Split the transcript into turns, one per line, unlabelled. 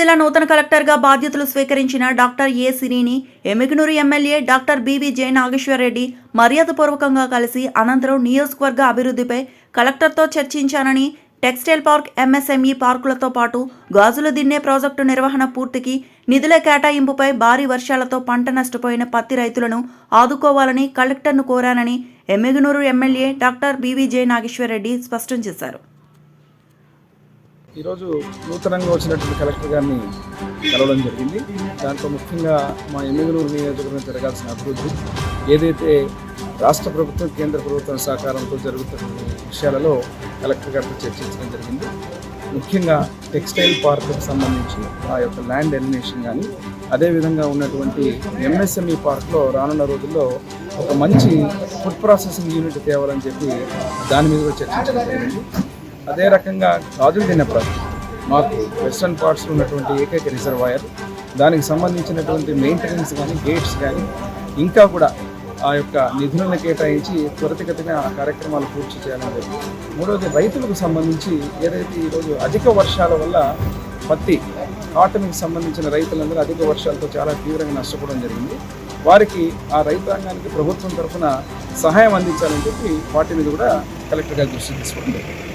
జిల్లా నూతన కలెక్టర్గా బాధ్యతలు స్వీకరించిన డాక్టర్ ఏ సిరిని Yemmiganur MLA doctor BV J Nageswara Reddy మర్యాదపూర్వకంగా కలిసి అనంతరం నియోజకవర్గ అభివృద్ధిపై కలెక్టర్తో చర్చించానని టెక్స్టైల్ పార్క్ ఎంఎస్ఎంఈ పార్కులతో పాటు గాజుల దిన్నే ప్రాజెక్టు నిర్వహణ పూర్తికి నిధుల కేటాయింపుపై భారీ వర్షాలతో పంట నష్టపోయిన పత్తి రైతులను ఆదుకోవాలని కలెక్టర్ను కోరానని Yemmiganur MLA doctor BV J Nageswara Reddy స్పష్టం చేశారు.
ఈరోజు నూతనంగా వచ్చినటువంటి కలెక్టర్ గారిని కలవడం జరిగింది. దాంట్లో ముఖ్యంగా మా ఎమ్మెగనూరు నియోజకవర్గం జరగాల్సిన అభివృద్ధి ఏదైతే రాష్ట్ర ప్రభుత్వం కేంద్ర ప్రభుత్వం సహకారంతో జరుగుతున్న విషయాలలో కలెక్టర్ గారితో చర్చించడం జరిగింది. ముఖ్యంగా టెక్స్టైల్ పార్కుకు సంబంధించి ఆ యొక్క ల్యాండ్ ఎలిమినేషన్ కానీ అదేవిధంగా ఉన్నటువంటి ఎంఎస్ఎంఈ పార్క్లో రానున్న రోజుల్లో ఒక మంచి ఫుడ్ ప్రాసెసింగ్ యూనిట్ తేవాలని చెప్పి దాని మీద కూడా చర్చించడం జరిగింది. అదే రకంగా గాజులు తిన్న మాకు వెస్ట్రన్ పార్ట్స్లో ఉన్నటువంటి ఏకైక రిజర్వాయర్. దానికి సంబంధించినటువంటి మెయింటెనెన్స్ కానీ గేట్స్ కానీ ఇంకా కూడా ఆ యొక్క నిధులను కేటాయించి త్వరితగతిన ఆ కార్యక్రమాలు పూర్తి చేయాలని మూడవది రైతులకు సంబంధించి ఏదైతే ఈరోజు అధిక వర్షాల వల్ల పత్తి కాటన్కి సంబంధించిన రైతులందరూ అధిక వర్షాలతో చాలా తీవ్రంగా నష్టపోవడం జరిగింది. వారికి ఆ రైతాంగానికి ప్రభుత్వం తరఫున సహాయం అందించాలని చెప్పి వాటి మీద కూడా కలెక్టర్ గారి దృష్టికి తీసుకోవడం జరిగింది.